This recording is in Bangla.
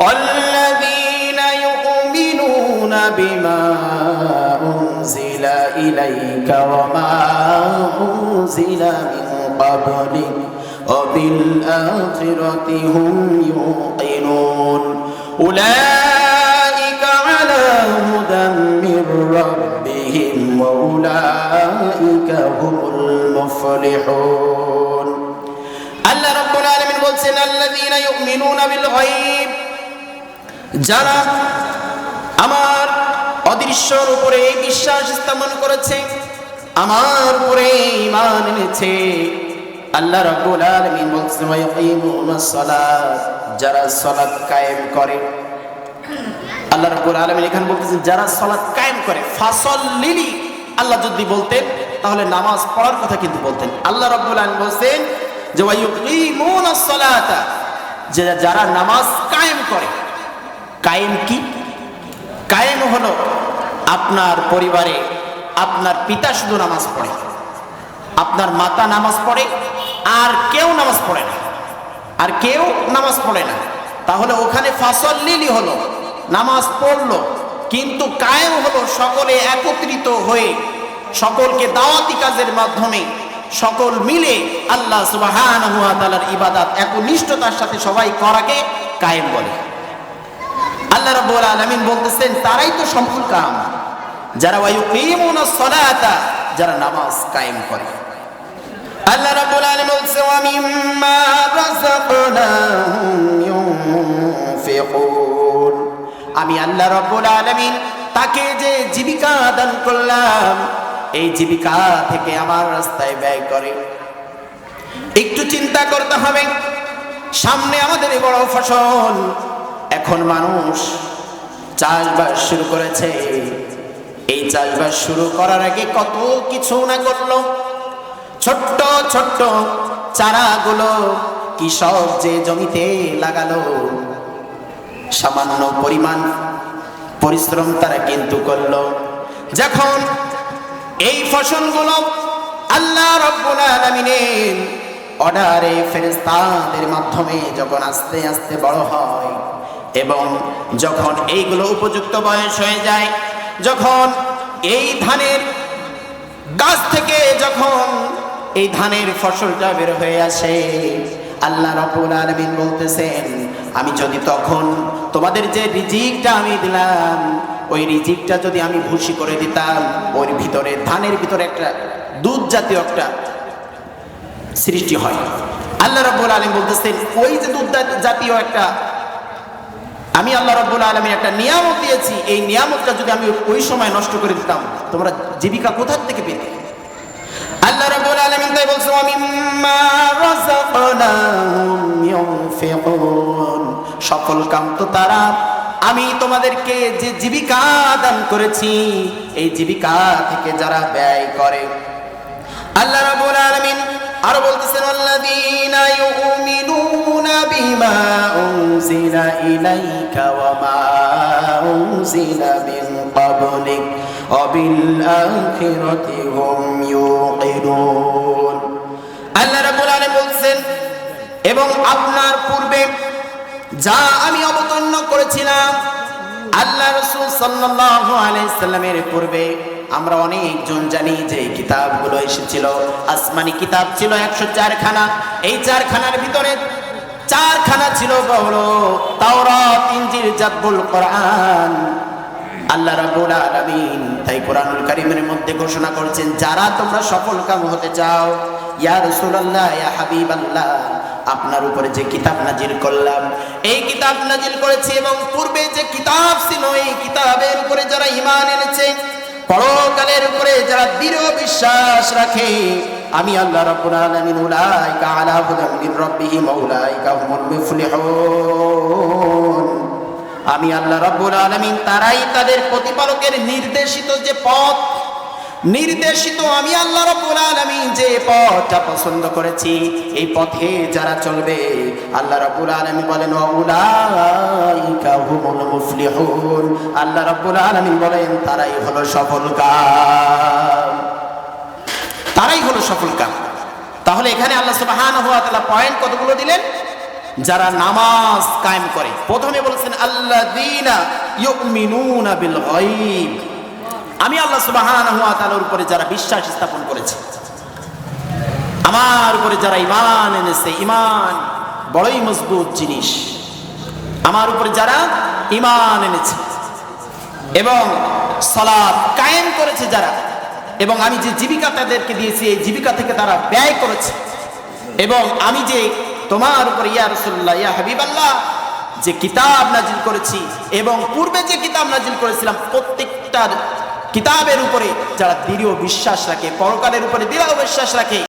الذين يؤمنون بما أنزل إليك وما أنزل من قبلك وبالآخرة هم يوقنون أولئك على هدى من ربهم وأولئك هم المفلحون আল্লাহ রাব্বুল আলামিন বলছেন আল্লাযীনা ইউমিনুনা বিল গায়ব যারা আমার অদৃশ্যর উপরে বিশ্বাস স্থাপন করেছে, আমার উপরে ঈমান এনেছে। আল্লাহ রাব্বুল আলামিন বলছেন ওয়া ইয়াকিমুনাস সালাত যারা সালাত কায়েম করে। আল্লাহ রাব্বুল আলামিন এখানে বলতেছেন, যারা সালাত কায়েম করে, ফাসাল্লিলি আল্লাহ যদি বলতেন, তাহলে নামাজ পড়ার কথা কিন্তু বলতেন। আল্লাহ রাব্বুল আলামিন বলছেন যে ওয়া ইউকিমুনাস সালাতা যারা নামাজ কায়েম করে কায়েম কি? কায়েম হলো আপনার পরিবারে আপনার পিতা শুধু নামাজ পড়ে, আপনার মাতা নামাজ পড়ে, আর কেউ নামাজ পড়ে না, আর কেউ নামাজ পড়ে না। তাহলে ওখানে ফাসল্লিলি হলো, নামাজ পড়ল, কিন্তু কায়েম হলো সকলে একত্রিত হয়ে, সকলকে দাওয়াতি কাজের মাধ্যমে, সকল মিলে আল্লাহ তাআলার ইবাদত, একনিষ্ঠতার সাথে সবাই করাকে কায়েম বলে। আল্লাহ রাব্বুল আলামিন বলতেছেন, তারাই তো সফল কাম। যারা ওয়ায়ুকিমুনাস সালাতা, যারা নামাজ কায়েম করে। আল্লাহ রাব্বুল আলামিন বলছে ওয়া মিম্মা রাযাকনাহুম ইউনফিকুন। আমি আল্লাহ রাব্বুল আলামিন তাকে যে জীবিকা দান করলাম, এই জীবিকা থেকে আমার রাস্তায় ব্যয় করে। একটু চিন্তা করতে হবে, সামনে আমাদের বড় ফসল এখন মানুষ চাষবাস শুরু করেছে। এই চাষবাস শুরু করার আগে কত কিছু না করল। ছোট্ট ছোট্ট চারাগুলো কৃষক যে জমিতে লাগালো? সামান্য পরিমাণ পরিশ্রম তারা কিন্তু করল। যখন এই ফসলগুলো আল্লাহ রব্বুল আলামিনের অর্ডারে ফেরেশতাদের মাধ্যমে যখন আস্তে আস্তে বড় হয় এবং যখন এইগুলো উপযুক্ত বয়স হয়ে যায়, যখন এই ধানের গাছ থেকে যখন এই ধানের ফসলটা বের হয়ে আসে, আল্লাহ রাব্বুল আলামিন বলতেছেন, আমি যদি তখন তোমাদের যে রিজিকটা আমি দিলাম, ওই রিজিকটা যদি আমি ভুসি করে দিতাম, ওর ভিতরে, ধানের ভিতরে একটা দুধ জাতীয় একটা সৃষ্টি হয়। আল্লাহ রাব্বুল আলামিন বলতেছেন, ওই যে দুধ জাতীয় একটা আমি আল্লাহ রাব্বুল আলামিন একটা নিয়ামত দিয়েছি। এই নিয়ামতটা যদি আমি ওই সময় নষ্ট করে দিতাম, তোমরা জীবিকা কোথার থেকে পেতে আল্লাহ রাব্বুল আলামিন তাই বলছে ইউনফিকুন। সফল কাম তো তারা। আমি তোমাদেরকে যে জীবিকা দান করেছি, এই জীবিকা থেকে যারা ব্যয় করে। আল্লাহ রাব্বুল আলামিন আরও বলতেছেন আল্লাযীনা ওয়া মা উনজিলা মিন ক্বাবলিক ওয়া বিল আখিরাতি হুম ইউকিনুন আল্লাহ রাব্বুল আলামিন এবং আপনার পূর্বে যা আমি অবতীর্ণ করেছিলাম, আল্লাহ রসুল সাল্লাল্লাহু আলাইহি সাল্লামের পূর্বে আমরা অনেকজন জানি যে কিতাবগুলো এসেছিল। আসমানি কিতাব ছিল একশো চারখানা। এই চারখানার ভিতরে চারখানা ছিল বড় তাওরাত, ইনজিল জাবুল কোরআন। আল্লাহ রাব্বুল আলামিন তাই কোরআনুল কারীমের মধ্যে ঘোষণা করেছেন, যারা তোমরা সফল কাম হতে চাও, ইয়া রাসূলুল্লাহ, ইয়া হাবিবাল্লাহ, আপনার উপরে যে কিতাব নাজিল করলাম, এই কিতাব নাজিল করেছি এবং পূর্বে যে কিতাব ছিল, এই কিতাবের উপরে যারা ঈমান এনেছে, পরকালের উপরে যারা দৃঢ় বিশ্বাস রাখে আমি আল্লাহ রাব্বুল আলামিন উলাইকা আলা হুদাম মির রাব্বিহিম উলাইকা হুমুল মুফলিহুন। আমি আল্লাহ রাব্বুল আলামিন তারাই তাদের প্রতিপালকের নির্দেশিত যে পথ, নির্দেশিত আমি আল্লাহ রাব্বুল আলামিন যে পথটা পছন্দ করেছি, এই পথে যারা চলবে, আল্লাহ রাব্বুল আলামিন বলেন উলাইকা হুমুল মুফলিহুন। আল্লাহ রাব্বুল আলামিন বলেন, তারাই হলো সফল কাম। তারাই হলো সফল কাম। তাহলে এখানে আল্লাহ সুবহানাহু ওয়া তাআলা পয়েন্ট কতগুলো দিলেন? যারা নামাজ কায়েম করে। প্রথমে বলেছেন, আল্লাযীনা ইউমিনুনা বিল গায়ব। আমি আল্লাহ সুবহানাহু ওয়া তাআলার উপরে যারা বিশ্বাস স্থাপন করেছে, আমার উপরে যারা ঈমান এনেছে, ঈমান বড়ই মজবুত জিনিস। আমার উপরে যারা ঈমান এনেছে এবং সালাত কায়েম করেছে যারা এবং আমি যে জীবিকা তাদেরকে দিয়েছি, এই জীবিকা থেকে তারা ব্যয় করেছে। এবং আমি যে তোমার উপর, ইয়া রসুল্লাহ ইয়া হাবিবাল্লাহ, যে কিতাব নাজিল করেছি এবং পূর্বে যে কিতাব নাজিল করেছিলাম, প্রত্যেকটার কিতাবের উপরে যারা দৃঢ় বিশ্বাস রাখে, পরকালের উপরে দৃঢ় বিশ্বাস রাখে